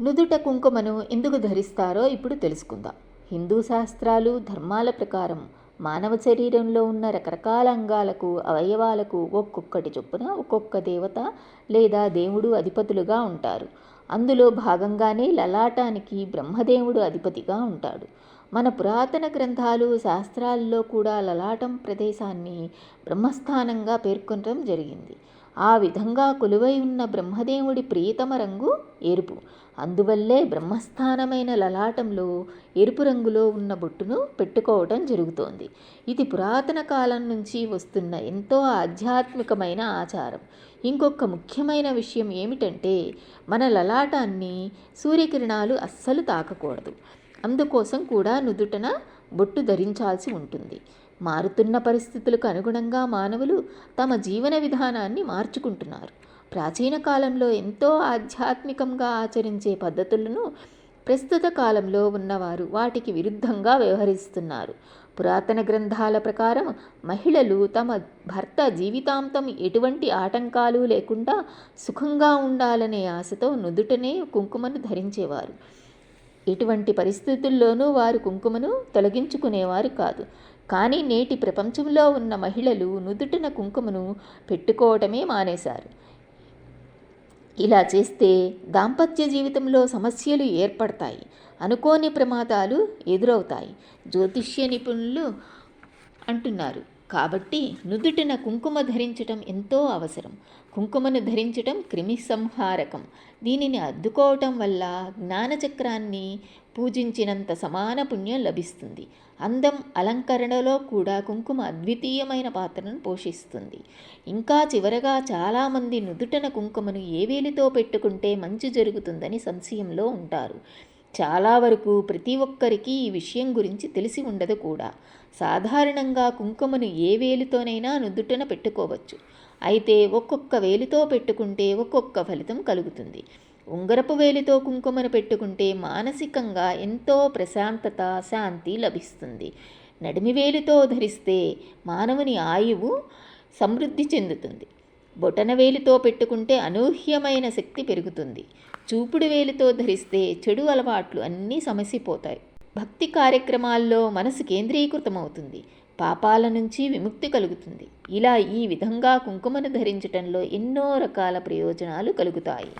నుదుట కుంకుమను ఎందుకు ధరిస్తారో ఇప్పుడు తెలుసుకుందాం. హిందూ శాస్త్రాలు ధర్మాల ప్రకారం మానవ శరీరంలో ఉన్న రకరకాల అంగాలకు అవయవాలకు ఒక్కొక్కటి చొప్పున ఒక్కొక్క దేవత లేదా దేవుడు అధిపతులుగా ఉంటారు. అందులో భాగంగానే లలాటానికి బ్రహ్మదేవుడు అధిపతిగా ఉంటాడు. మన పురాతన గ్రంథాలు శాస్త్రాల్లో కూడా లలాటం ప్రదేశాన్ని బ్రహ్మస్థానంగా పేర్కొనడం జరిగింది. ఆ విధంగా కొలువై ఉన్న బ్రహ్మదేవుడి ప్రియతమ రంగు ఎరుపు. అందువల్లే బ్రహ్మస్థానమైన లలాటంలో ఎరుపు రంగులో ఉన్న బొట్టును పెట్టుకోవటం జరుగుతోంది. ఇది పురాతన కాలం నుంచి వస్తున్న ఎంతో ఆధ్యాత్మికమైన ఆచారం. ఇంకొక ముఖ్యమైన విషయం ఏమిటంటే మన లలాటాన్ని సూర్యకిరణాలు అస్సలు తాకకూడదు. అందుకోసం కూడా నుదుటన బొట్టు ధరించాల్సి ఉంటుంది. మారుతున్న పరిస్థితులకు అనుగుణంగా మానవులు తమ జీవన విధానాన్ని మార్చుకుంటున్నారు. ప్రాచీన కాలంలో ఎంతో ఆధ్యాత్మికంగా ఆచరించే పద్ధతులను ప్రస్తుత కాలంలో ఉన్నవారు వాటికి విరుద్ధంగా వ్యవహరిస్తున్నారు. పురాతన గ్రంథాల ప్రకారం మహిళలు తమ భర్త జీవితాంతం ఎటువంటి ఆటంకాలు లేకుండా సుఖంగా ఉండాలనే ఆశతో నుదుటనే కుంకుమను ధరించేవారు. ఎటువంటి పరిస్థితుల్లోనూ వారు కుంకుమను తొలగించుకునేవారు కాదు. కానీ నేటి ప్రపంచంలో ఉన్న మహిళలు నుదుటిన కుంకుమను పెట్టుకోవటమే మానేశారు. ఇలా చేస్తే దాంపత్య జీవితంలో సమస్యలు ఏర్పడతాయి. అనుకోని ప్రమాదాలు ఎదురవుతాయి. జ్యోతిష్య నిపుణులు అంటున్నారు. కాబట్టి నుదుటిన కుంకుమ ధరించటం ఎంతో అవసరం. కుంకుమను ధరించటం క్రిమి సంహారకం దీనిని అద్దుకోవటం వల్ల జ్ఞానచక్రాన్ని పూజించినంత సమాన పుణ్యం లభిస్తుంది. అందం అలంకరణలో కూడా కుంకుమ అద్వితీయమైన పాత్రను పోషిస్తుంది. ఇంకా చివరగా చాలామంది నుదుటన కుంకుమను ఏ వేలితో పెట్టుకుంటే మంచి జరుగుతుందని సంశయంలో ఉంటారు. చాలా వరకు ప్రతి ఒక్కరికి ఈ విషయం గురించి తెలిసి ఉండదు కూడా. సాధారణంగా కుంకుమను ఏ వేలితోనైనా నుదుటన పెట్టుకోవచ్చు. అయితే ఒక్కొక్క వేలితో పెట్టుకుంటే ఒక్కొక్క ఫలితం కలుగుతుంది. ఉంగరపు వేలితో కుంకుమను పెట్టుకుంటే మానసికంగా ఎంతో ప్రశాంతత శాంతి లభిస్తుంది. నడిమి వేలితో ధరిస్తే మానవుని ఆయువు సమృద్ధి చెందుతుంది. బొటన వేలితో పెట్టుకుంటే అనూహ్యమైన శక్తి పెరుగుతుంది. చూపుడు వేలితో ధరిస్తే చెడు అలవాట్లు అన్నీ సమసిపోతాయి. భక్తి కార్యక్రమాల్లో మనసు కేంద్రీకృతమవుతుంది. పాపాల నుంచి విముక్తి కలుగుతుంది. ఇలా ఈ విధంగా కుంకుమను ధరించటంలో ఎన్నో రకాల ప్రయోజనాలు కలుగుతాయి.